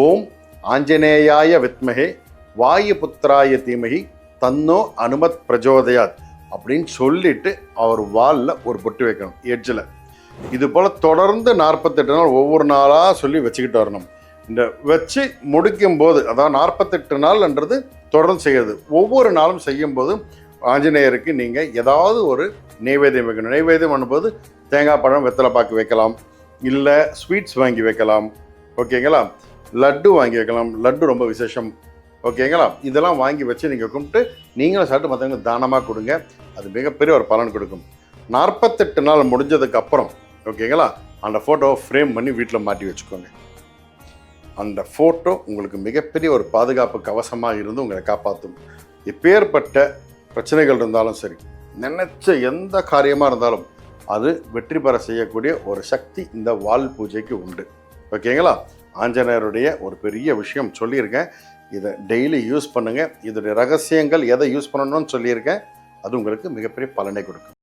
ஓம் ஆஞ்சநேயாய வித்மகே வாயுபுத்திராய தீமகி தன்னோ அனுமத் பிரஜோதயாத் அப்படின்னு சொல்லிட்டு அவர் வாலில் ஒரு பொட்டு வைக்கணும் எட்ஜில். இது போல் தொடர்ந்து நாற்பத்தெட்டு நாள் ஒவ்வொரு நாளாக சொல்லி வச்சுக்கிட்டு வரணும். இந்த வச்சு முடிக்கும் போது அதாவது நாற்பத்தெட்டு நாள்ன்றது தொடர்ந்து செய்கிறது ஒவ்வொரு நாளும் செய்யும்போது ஆஞ்சநேயருக்கு நீங்கள் ஏதாவது ஒரு நெய்வேத்தியம் வைக்கணும். நெய்வேத்தியம் பண்ணும்போது தேங்காய் பழம் வெத்தலை பாக்கு வைக்கலாம். இல்லை ஸ்வீட்ஸ் வாங்கி வைக்கலாம். ஓகேங்களா? லட்டு வாங்கி வைக்கலாம். லட்டு ரொம்ப விசேஷம். ஓகேங்களா இதெல்லாம் வாங்கி வச்சு நீங்கள் கும்பிட்டு நீங்களும் சாப்பிட்டு மற்றவங்க தானமாக கொடுங்க. அது மிகப்பெரிய ஒரு பலன் கொடுக்கும். நாற்பத்தெட்டு நாள் முடிஞ்சதுக்கு அப்புறம் ஓகேங்களா அந்த ஃபோட்டோவை ஃப்ரேம் பண்ணி வீட்டில் மாட்டி வச்சுக்கோங்க. அந்த ஃபோட்டோ உங்களுக்கு மிகப்பெரிய ஒரு பாதுகாப்பு கவசமாக இருந்து உங்களை காப்பாற்றும் எப்பேற்பட்ட பிரச்சனைகள் இருந்தாலும் சரி நினச்ச எந்த காரியமாக இருந்தாலும் அது வெற்றி பெற செய்யக்கூடிய ஒரு சக்தி இந்த வால் பூஜைக்கு உண்டு. ஓகேங்களா ஆஞ்சநேயருடைய ஒரு பெரிய விஷயம் சொல்லியிருக்கேன். இதை டெய்லி யூஸ் பண்ணுங்கள் இதோடைய ரகசியங்கள் எதை யூஸ் பண்ணணும்னு சொல்லியிருக்கேன். அது உங்களுக்கு மிகப்பெரிய பலனை கொடுக்கும்.